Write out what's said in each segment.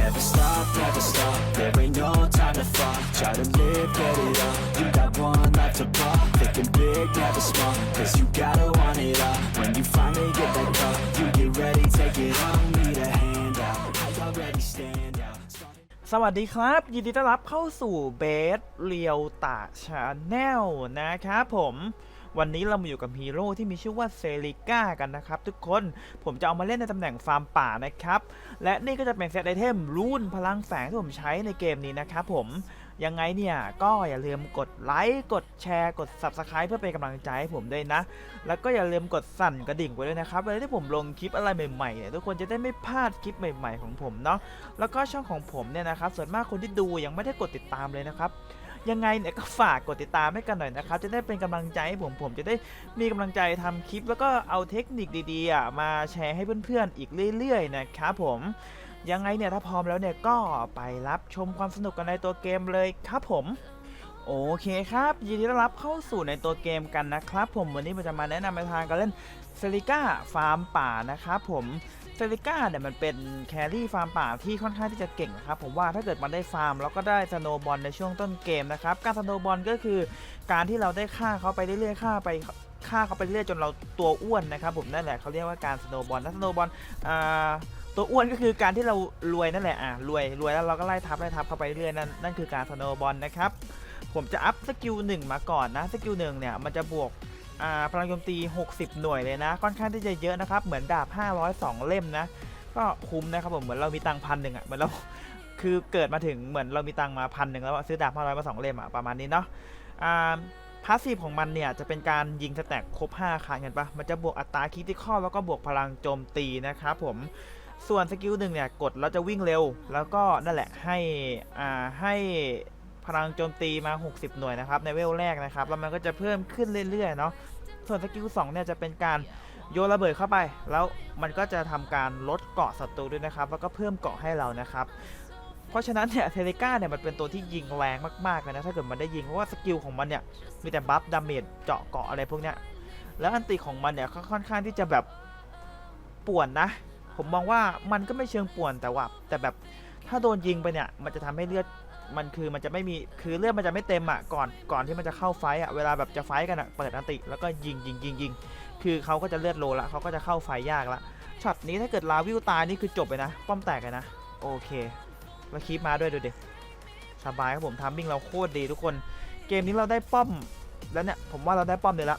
Never stop, never stop. There ain't no time to fall. Try to live, get it up. You got one life to ball. Thinking big, never small. Cause you gotta want it all. When you finally get that call, you get ready, take it on. Need a hand out. I already stand out. สวัสดีครับ ยินดีต้อนรับเข้าสู่เบสเรียวตาชาแนลนะครับผม วันนี้เรามาอยู่กับฮีโร่ที่มีชื่อว่าเซริก้ากันนะครับทุกคนผมจะเอามาเล่นในตำแหน่งฟาร์มป่านะครับ และนี่ก็จะเป็นเซตไอเทมรุ่นพลังแฝงที่ผมใช้ในเกมนี้นะครับผมยังไงเนี่ยก็อย่าลืมกดไลค์กดแชร์กด Subscribe เพื่อเป็นกำลังใจให้ผมด้วยนะ แล้วก็อย่าลืมกดสั่นกระดิ่งไว้ด้วยนะครับเวลาที่ผมลงคลิปอะไรใหม่ๆเนี่ยทุกคนจะได้ไม่พลาดคลิปใหม่ ๆ ของผมเนาะแล้วก็ช่องของผมเนี่ยนะครับส่วนมากคนที่ดูยังไม่ได้กดติดตามเลยนะครับ ยังไงเนี่ยก็ฝากกดติดตามให้กันหน่อยนะครับ จะได้เป็นกำลังใจให้ผมผมจะได้มีกำลังใจทำคลิป แล้วก็เอาเทคนิคดีๆมาแชร์ให้เพื่อนๆอีกเรื่อยๆนะครับผมยังไงเนี่ยถ้าพร้อมแล้วเนี่ยก็ไปรับชมความสนุกกันในตัวเกมเลยครับผมโอเคครับยินดีต้อนรับเข้าสู่ในตัวเกมกันนะครับ ผมวันนี้ผมจะมาแนะนำในทางการเล่นเซริก้าฟาร์มป่านะครับผม ซริก้าเนี่ยมันเป็นแครี่ฟาร์มป่าที่ค่อนข้างที่จะเก่งนะครับผมว่าถ้าเกิดมันได้ฟาร์มแล้วก็ได้สโนบอลในช่วงต้นเกมนะครับการสโนบอลก็คือการที่เราได้ฆ่าเขาไปเรื่อยๆฆ่าไปฆ่าเขาไปเรื่อยจนเราตัวอ้วนนะครับผมนั่นแหละเขาเรียกว่าการสโนบอลนะสโนบอลอ่าตัวอ้วนก็คือการที่เรารวยนั่นแหละอะรวยรวยแล้วเราก็ไล่ทับไล่ทับเข้าไปเรื่อยนั่นนั่นคือการสโนบอลนะครับผมจะอัพสกิลหนึ่งมาก่อนนะสกิลหนึ่งเนี่ยมันจะบวก พลังโจมตี 60 หน่วยเลยนะ ค่อนข้างที่จะเยอะนะครับ เหมือนดาบ 502 เล่มนะ ก็คุ้มนะครับผมเหมือนเรามีตังพันหนึ่งอะเหมือนเราคือเกิดมาถึงเหมือนเรามีตังมาพันหนึ่งแล้วซื้อดาบ500มา2เล่มอะประมาณนี้เนาะอ่าพาสซีฟของมันเนี่ยจะเป็นการยิงสแต็กครบ 5ครั้งเห็นปะมันจะบวกอัตราคิติคอลแล้วก็บวกพลังโจมตีนะครับผมส่วนสกิลหนึ่งเนี่ยกดแล้วจะวิ่งเร็ว แล้วก็นั่นแหละให้อ่าให้ พลังโจมตีมา 60 หน่วยนะครับในเวลแรกนะครับแล้วมันก็จะเพิ่มขึ้นเรื่อยๆเนาะส่วนสกิล2เนี่ยจะเป็นการโยนระเบิดเข้าไป แล้วมันก็จะทำการลดเกาะศัตรูด้วยนะครับ แล้วก็เพิ่มเกาะให้เรานะครับ เพราะฉะนั้นเนี่ยเทเลกาเนี่ยมันเป็นตัวที่ยิงแรงมากๆเลยนะถ้าเกิดมันได้ยิงเพราะว่าสกิลของมันเนี่ยมีแต่บัฟดาเมจเจาะเกาะอะไรพวกเนี้ยแล้วอันติของมันเนี่ยก็ค่อนข้างที่จะแบบป่วนนะ ผมมองว่ามันก็ไม่เชิงป่วนแต่ว่า แต่แบบถ้าโดนยิงไปเนี่ยมันจะทำให้เลือด มันคือมันจะไม่มีคือเลือดมันจะไม่เต็มอะก่อนก่อนที่มันจะเข้าไฟอะเวลาแบบจะไฟกันอะเปิดอันติแล้วก็ยิงยิงยิงยิงคือเขาก็จะเลือดโลละเขาก็จะเข้าไฟยากละช็อตนี้ถ้าเกิดลาวิวตายนี่คือจบเลยนะ ป้อมแตกเลยนะ โอเคแล้วคีปมาด้วยดูดิสบายครับผมทามมิ่งเราโคตรดีทุกคน เกมนี้เราได้ป้อมแล้วเนี่ยผมว่าเราได้ป้อมเลยละ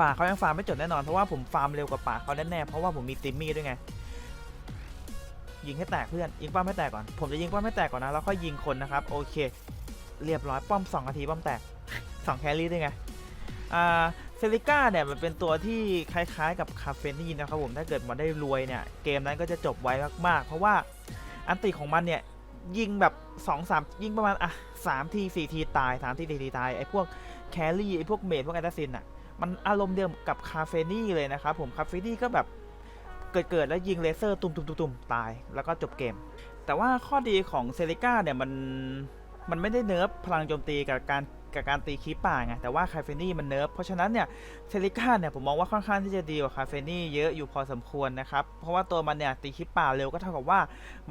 ป่าเขายังฟาร์มไม่จบแน่นอนเพราะว่าผมฟาร์มเร็วกว่าป่าเขาแน่ๆเพราะว่าผมมีติมมี่ด้วยไง ยิงให้แตกเพื่อนยิงป้อมให้แตกก่อนผมจะยิงป้อมให้แตกก่อนนะแล้วค่อยยิงคนนะครับโอเค เรียบร้อยป้อม2นาทีป้อมแตก2แครี่ด้วยไงอ่าเซริก้าเนี่ยมันเป็นตัวที่คล้ายๆกับคาเฟนี่นะครับผมถ้าเกิดมันได้รวยเนี่ยเกมนั้นก็จะจบไวมากๆ เพราะว่าอันติของมันเนี่ยยิงแบบ2 3ยิงประมาณอะ3ที4ทีตาย3ที4ทีตายไอ้พวกแครี่ไอ้พวกเมดพวกแอตซินอะมันอารมณ์เดียวกับคาเฟนี่เลยนะครับผมคาเฟนี่ก็แบบ กิดเกิดแล้วยิงเลเซอร์ตุมตุมตุมตุมตายแล้วก็จบเกม แต่ว่าข้อดีของเซริก้าเนี่ยมันมันไม่ได้เนิร์ฟพลังโจมตีกับการกับการตีคีปป่าไงแต่ว่าคาเฟนี่มันเนิร์ฟเพราะฉะนั้นเนี่ยเซริก้าเนี่ยผมมองว่าค่อนข้างที่จะดีกว่าคาเฟนี่เยอะอยู่พอสมควรนะครับเพราะว่าตัวมันเนี่ยตีคีป่าเร็วก็เท่ากับว่า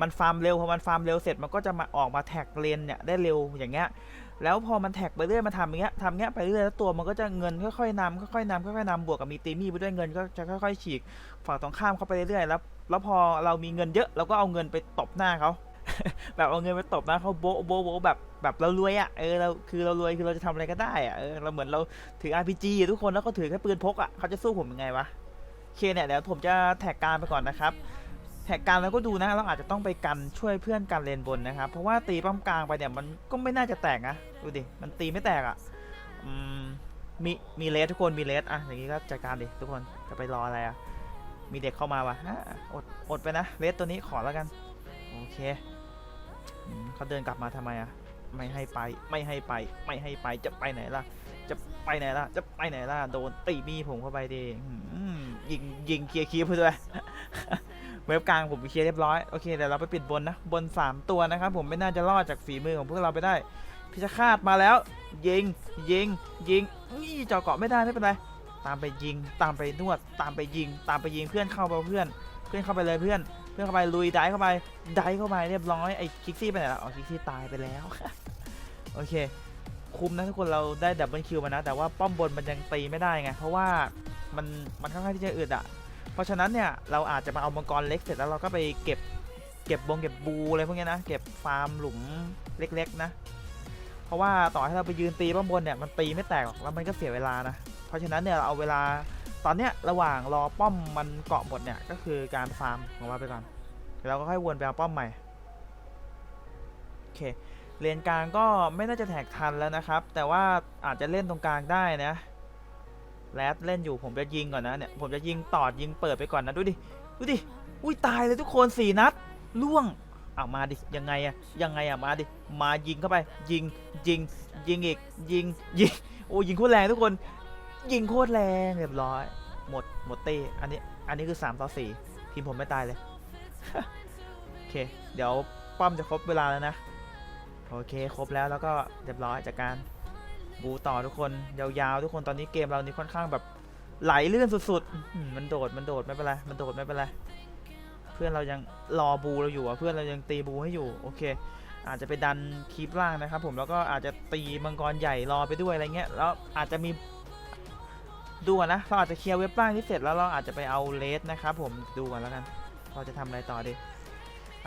มันฟาร์มเร็วพอมันฟาร์มเร็วเสร็จมันก็จะมาออกมาแท็กเลนเนี่ยได้เร็วอย่างเงี้ย แล้วพอมันแท็กไปเรื่อยมาทำอย่างเงี้ยทำเงี้ยไปเรื่อยแล้วตัวมันก็จะเงินค่อยๆนำค่อยๆนำค่อยๆนำบวกกับมีตีมี่ไปด้วยเงินก็จะค่อยๆฉีกฝั่งตรงข้ามเข้าไปเรื่อยๆแล้วแล้วพอเรามีเงินเยอะเราก็เอาเงินไปตบหน้าเขาแบบเอาเงินไปตบหน้าเขาโบโบโบแบบแบบเรารวยอะเออเราคือเรารวยคือเราจะทำอะไรก็ได้อะเออเราเหมือนเราถือ RPG อะทุกคนแล้วก็ถือแค่ปืนพกอะเขาจะสู้ผมยังไงวะเคเนี่ยเดี๋ยวผมจะแท็กการไปก่อนนะครับ แท็กการแล้วก็ดูนะเราอาจจะต้องไปกันช่วยเพื่อนกันเลนบนนะครับ เพราะว่าตีป้อมกลางไปเนี่ยมันก็ไม่น่าจะแตกนะดูดิมันตีไม่แตกอะมีมีเลสทุกคนมีเลสอะอย่างนี้ก็จัดการดิทุกคนจะไปรออะไรอะมีเด็กเข้ามาว่ะอะอดอดไปนะเลสตัวนี้ขอแล้วกันโอเคอเขาเดินกลับมาทำไมอะไม่ให้ไปไม่ให้ไปไม่ให้ไปจะไปไหนล่ะ จะไปไหนล่ะ จะไปไหนล่ะโดนตีมีผมเข้าไปดิอืมยิงยิงเคลียร์คีบไปด้วย เว็บกลางผมเคลียร์เรียบร้อยโอเคเดี๋ยวเราไปปิดบนนะบน 3 ตัวนะครับผมไม่น่าจะรอดจากฝีมือของพวกเราไปได้พิชคาตมาแล้ว ยิงยิงยิงนี่เจาะเกาะไม่ได้ไม่เป็นไรตามไปยิง ตามไปนวด ตามไปยิง ตามไปยิงเพื่อนเข้าไปเพื่อน เพื่อนเข้าไปเลยเพื่อน เพื่อนเข้าไปลุยได้เข้าไปได้เข้าไปเรียบร้อยไอ้คิกซี่ไปไหนละอ๋อคิกซี่ตายไปแล้วโอเค คุมนะทุกคนเราได้ดับเบิลคิวมานะ แต่ว่าป้อมบนมันยังตีไม่ได้ไงเพราะว่ามันมันค่อนข้างที่จะอึดอะ เพราะฉะนั้นเนี่ยเราอาจจะมาเอามังกรเล็กเสร็จแล้วเราก็ไปเก็บเก็บบงเก็บบูอะไรพวกนี้นะเก็บฟาร์มหลุมเล็ก ๆ นะ เพราะว่าต่อให้เราไปยืนตีป้อมบนเนี่ยมันตีไม่แตกหรอกแล้วมันก็เสียเวลานะ เพราะฉะนั้นเนี่ยเราเอาเวลาตอนเนี้ยระหว่างรอป้อมมันเกาะหมดเนี่ยก็คือการฟาร์มของเราไปก่อนแล้วก็ค่อยวนไปเอาป้อมใหม่โอเคเลนกลางก็ไม่น่าจะแท็กทันแล้วนะครับ แต่ว่าอาจจะเล่นตรงกลางได้นะ แรดเล่นอยู่ผมจะยิงก่อนนะเนี่ยผมจะยิงตอดยิงเปิดไปก่อนนะดูดิดูดิอุ้ยตายเลยทุกคนสี่นัดล่วงเอามาดิยังไงอะยังไงอะมาดิมายิงเข้าไป ยิงยิงยิงอีกยิงยิงโอ้ยิงโคตรแรงทุกคน ยิงโคตรแรงเรียบร้อย หมดหมดเต้อันนี้อันนี้คือ3ต่อ4ทีมผมไม่ตายเลยโอเค เดี๋ยวป้อมจะครบเวลาแล้วนะโอเคครบแล้วแล้วก็เรียบร้อยจากการ บูต่อทุกคนยาวๆทุกคนตอนนี้เกมเรานี่ค่อนข้างแบบไหลเลื่อนสุดๆมันโดดมันโดดไม่เป็นไรมันโดดไม่เป็นไรเพื่อนเรายังรอบูเราอยู่อะเพื่อนเรายังตีบูให้อยู่โอเค อาจจะไปดันคีปล่างนะครับ ผมแล้วก็อาจจะตีมังกรใหญ่รอไปด้วยอะไรเงี้ยแล้วอาจจะมีดูก่อนนะเราอาจจะเคลียร์เว็บล่างที่เสร็จแล้วเราอาจจะไปเอาเลสนะครับผมดูก่อนแล้วกันเราจะทำอะไรต่อดี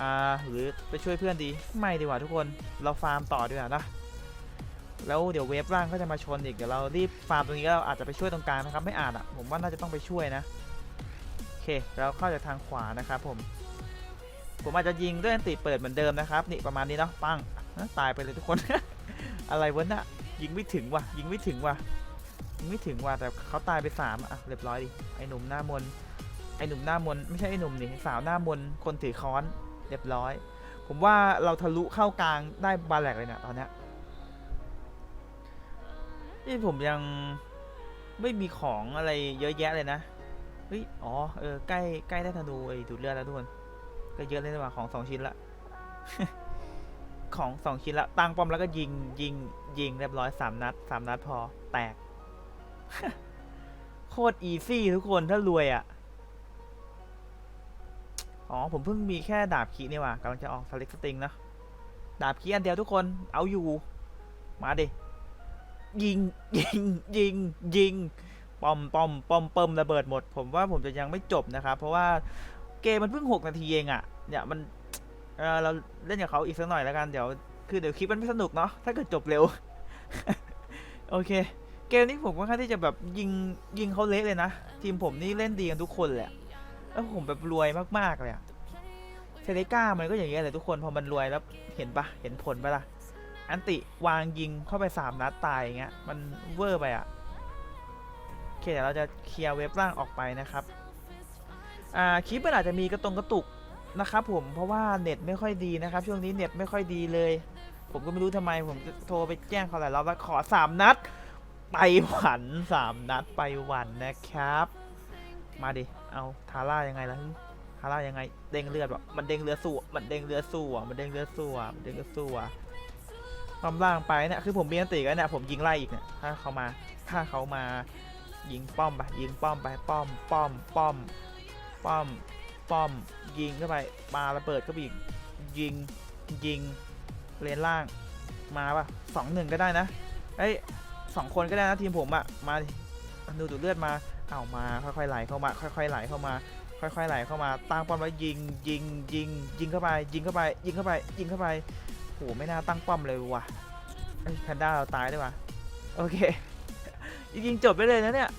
อ่าหรือไปช่วยเพื่อนดีไม่ดีกว่าทุกคนเราฟาร์มต่อดีกว่านะ แล้วเดี๋ยวเว็บล่างก็จะมาชนอีกเดี๋ยวเรารีบฟาร์มตรงนี้ก็อาจจะไปช่วยตรงกลางนะครับ ไม่อาจอะผมว่าน่าจะต้องไปช่วยนะโอเคเราเข้าจากทางขวานะครับผม ผมอาจจะยิงด้วยอันติเปิดเหมือนเดิมนะครับ นี่ประมาณนี้เนาะปังอะตายไปเลยทุกคน อะไรวะน่ะยิงไม่ถึงว่ะ ยิงไม่ถึงว่ะไม่ถึงว่าแต่เขาตายไปสามอะเรียบร้อยดิไอหนุ่มหน้ามนไอหนุ่มหน้ามนไม่ใช่ไอหนุ่มนี่สาวหน้ามนคนถือค้อนเรียบร้อย ผมว่าเราทะลุเข้ากลางได้บาแหลกเลยเนี่ยตอนเนี้ย นี่ผมยังไม่มีของอะไรเยอะแยะเลยนะ เฮ้ย อ๋อ เออ ใกล้ ใกล้ได้ธนูไอ้ดูดเลือดแล้วทุกคน ก็เยอะเลยนะว่าของสองชิ้นละ ของสองชิ้นละ ตั้งป้อมแล้วก็ยิง ยิง ยิงเรียบร้อยสามนัดสามนัดพอ แตก โคตรอีซี่ทุกคน ถ้ารวยอะ่ะ อ๋อ ผมเพิ่งมีแค่ดาบคีนี่ว่ากำลังจะออกสลิกสติงนะ ดาบคีอันเดียวทุกคน เอาอยู่ มาดิ ยิงยิงยิงยิงปอมปอมปอมเปิมระเบิดหมด ผมว่าผมจะยังไม่จบนะครับ เพราะว่าเกมมันเพิ่ง 6 นาทีเองอะ่ะเนี่ยมันเออเราเล่นกับเขาอีกสักหน่อยแล้วกันเดี๋ยวคือเดี๋ยวคลิปมันไม่สนุกเนาะถ้าเกิดจบเร็ว โอเค เกมนี้ผมค่อนข้างที่จะแบบยิงยิงเขาเละเลยนะ ทีมผมนี่เล่นดีกันทุกคนเลยอะแล้วผมแบบรวยมากๆเลยอะเซเลก้ามันก็อย่างเงี้ยเลยทุกคนพอมันรวยแล้วเห็นปะเห็นผลปะล่ะ อันติวางยิงเข้าไปสามนัดตายอย่างเงี้ยมันเวอร์ไปอะโอเคเดี๋ยวเราจะเคลียร์เว็บล่างออกไปนะครับอ่าคลิปมันอาจจะมีกระตรงกระตุกนะครับผมเพราะว่าเน็ตไม่ค่อยดีนะครับ ช่วงนี้เน็ตไม่ค่อยดีเลย ผมก็ไม่รู้ทำไมผมโทรไปแจ้งเขาหลายรอบแล้วขอสามนัด ไปหวันสามนัดไปหวันนะครับ มาดิเอาทาร่ายังไงล่ะทาร่ายังไงเด้งเลือดแบบมันเด้งเรือดสู้มันเด้งเรือดสู้อะมันเด้งเรือดสู้อะมันเด้งเรือดสู้อะ ความล่างไปเนี่ยคือผมมีอันติกันเนี่ยผมยิงไล่อีกเนี่ยถ้าเขามาถ้าเขามายิงป้อมไปยิงป้อมไปป้อมป้อมป้อมป้อมป้อมยิงเข้าไปปาระเบิดเข้าไปอีกยิงยิงเลนล่างมาปะสองหนึ่งก็ได้นะเอ้ยสองคนก็ได้นะทีมผมอะมาดูดูเลือดมาเอามาค่อยๆไหลเข้ามาค่อยๆไหลเข้ามา ค่อยๆไหลเข้ามาตั้งป้อมแล้วยิงยิงยิงยิงเข้าไปยิงเข้าไปยิงเข้าไปยิงเข้าไป โหไม่น่าตั้งป้อมเลยว่ะแพนด้าเราตายได้วยว่ะโอเค จริงๆจบไปเลยนะเนี่ย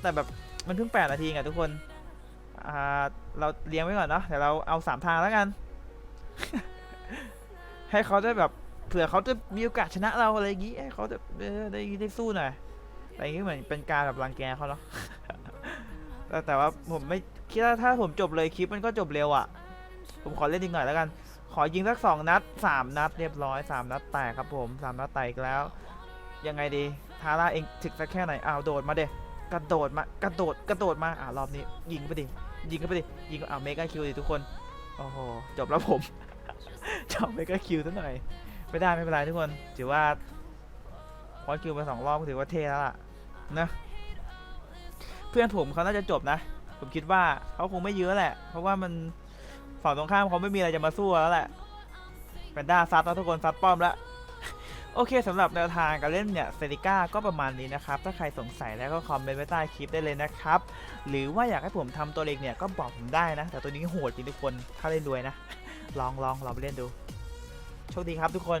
แต่แบบมันเพิ่งแปดนาทีไงทุกคน อ่า เราเลี้ยงไว้ก่อนเนาะเดี๋ยวเราเอาสามทางแล้วกัน ให้เขาได้แบบเผื่อเขาจะมีโอกาสชนะเราอะไรอย่างงี้ให้เขาจะได้ได้สู้หน่อยอะไรอย่างงี้เหมือนเป็นการแบบรังแกเขาเนาะแต่แต่ว่าผมไม่คิดว่าถ้าผมจบเลยคลิปมันก็จบเร็วอะ่ะ ผมขอเล่นอีกหน่อยแล้วกัน ขอยิงสักสองนัดสามนัดเรียบร้อยสามนัดแตกครับผมสามนัดแตกอีกแล้ว ยังไงดีทาร่าเองถึกสักแค่ไหนอ้าวโดดมาเด็กระโดดมากระโดดกระโดดมาอ่ารอบนี้ ยิงไปดิยิงเข้าไปดิยิงอ้าวเมกาคิวดิทุกคนโอ้โหจบแล้วผม จบเมกาคิวซะหน่อยไม่ได้ไม่เป็นไรทุกคนถือว่าพอคิวมาสองรอบก็ถือว่าเท่แล้วล่ะนะเพื่อนผมเขาน่าจะจบนะ ผมคิดว่าเขาคงไม่เยอะแหละ เพราะว่ามัน ฝั่งตรงข้ามเขาไม่มีอะไรจะมาสู้แล้วแหละแพนด้าซัดแล้วทุกคนซัดป้อมแล้วโอเคสำหรับแนวทางการเล่นเนี่ยเซริก้าก็ประมาณนี้นะครับ ถ้าใครสงสัยแล้วก็คอมเมนต์ไว้ใต้คลิปได้เลยนะครับ หรือว่าอยากให้ผมทำตัวเล็กเนี่ยก็บอกผมได้นะ แต่ตัวนี้โหดจริงทุกคนถ้าเล่นรวยนะ ลองลองลองไปเล่นดู โชคดีครับทุกคน